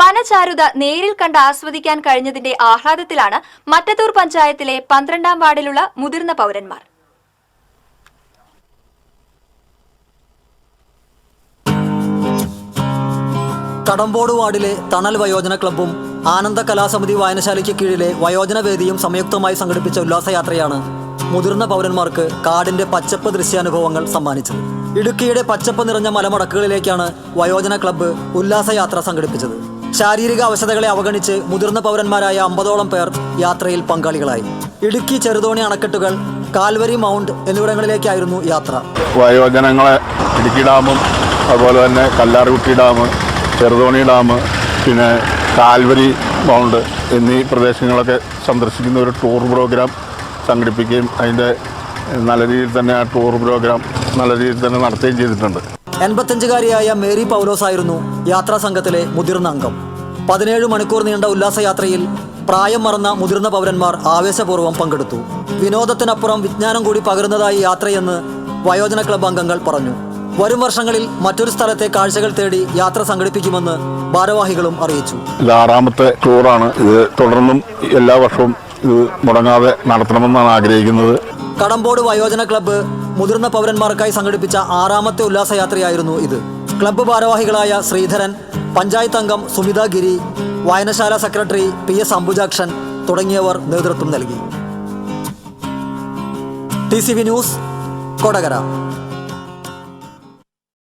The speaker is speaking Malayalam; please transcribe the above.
വനചാരുത നേരിൽ കണ്ട് ആസ്വദിക്കാൻ കഴിഞ്ഞതിന്റെ ആഹ്ലാദത്തിലാണ് മറ്റത്തൂർ പഞ്ചായത്തിലെ പന്ത്രണ്ടാം വാർഡിലുള്ള മുതിർന്ന പൗരന്മാർ. കടമ്പോട് വാർഡിലെ തണൽ വയോജന ക്ലബ്ബും ആനന്ദ കലാസമിതി വായനശാലയ്ക്ക് കീഴിലെ വയോജന വേദിയും സംയുക്തമായി സംഘടിപ്പിച്ച ഉല്ലാസയാത്രയാണ് മുതിർന്ന പൗരന്മാർക്ക് കാടിന്റെ പച്ചപ്പ് ദൃശ്യാനുഭവങ്ങൾ സമ്മാനിച്ചത്. ഇടുക്കിയുടെ പച്ചപ്പ് നിറഞ്ഞ മലമടക്കുകളിലേക്കാണ് വയോജന ക്ലബ്ബ് ഉല്ലാസയാത്ര സംഘടിപ്പിച്ചത്. ശാരീരിക അവശതകളെ അവഗണിച്ച് മുതിർന്ന പൗരന്മാരായ അമ്പതോളം പേർ യാത്രയിൽ പങ്കാളികളായി. ഇടുക്കി ചെറുതോണി അണക്കെട്ടുകൾ കാൽവരി മൗണ്ട് എന്നിവിടങ്ങളിലേക്കായിരുന്നു യാത്ര. വയോജനങ്ങളെ ഇടുക്കി ഡാമും അതുപോലെ തന്നെ കല്ലാർകുട്ടി ഡാം ചെറുതോണി ഡാം പിന്നെ കാൽവരി മൗണ്ട് എന്നീ പ്രദേശങ്ങളൊക്കെ സന്ദർശിക്കുന്ന ഒരു ടൂർ പ്രോഗ്രാം സംഘടിപ്പിക്കുകയും അതിന്റെ നല്ല രീതിയിൽ തന്നെ ആ ടൂർ പ്രോഗ്രാം നല്ല രീതിയിൽ തന്നെ നടത്തുകയും ചെയ്തിട്ടുണ്ട്. എൺപത്തഞ്ചുകാരിയായ മേരി പൗലോസ് ആയിരുന്നു യാത്രാ സംഘത്തിലെ മുതിർന്ന അംഗം. പതിനേഴ് മണിക്കൂർ നീണ്ട ഉല്ലാസയാത്രയിൽ പ്രായം മറന്ന മുതിർന്ന പൗരന്മാർ ആവേശപൂർവം പങ്കെടുത്തു. വിനോദത്തിനപ്പുറം വിജ്ഞാനം കൂടി പകരുന്നതായി യാത്രയെന്ന് വയോജന ക്ലബ് അംഗങ്ങൾ പറഞ്ഞു. വരും വർഷങ്ങളിൽ മറ്റൊരു സ്ഥലത്തെ കാഴ്ചകൾ തേടി യാത്ര സംഘടിപ്പിക്കുമെന്ന് ഭാരവാഹികളും അറിയിച്ചു. ഇത് ആറാമത്തെ ടൂറാണ്. ഇത് തുടർന്നും എല്ലാ വർഷവും ഇത് മുടങ്ങാതെ നടത്തണമെന്നാണ് ആഗ്രഹിക്കുന്നത്. കടമ്പോട് വയോജന ക്ലബ്ബ് മുതിർന്ന പൗരന്മാർക്കായി സംഘടിപ്പിച്ച ആറാമത്തെ ഉല്ലാസയാത്രയായിരുന്നു ഇത്. ക്ലബ്ബ് ഭാരവാഹികളായ ശ്രീധരൻ പഞ്ചായത്ത് അംഗം സുമിത ഗിരി വായനശാല സെക്രട്ടറി പി എസ് അംബുജാക്ഷൻ തുടങ്ങിയവർ നേതൃത്വം നൽകി. T C V news Kodakara.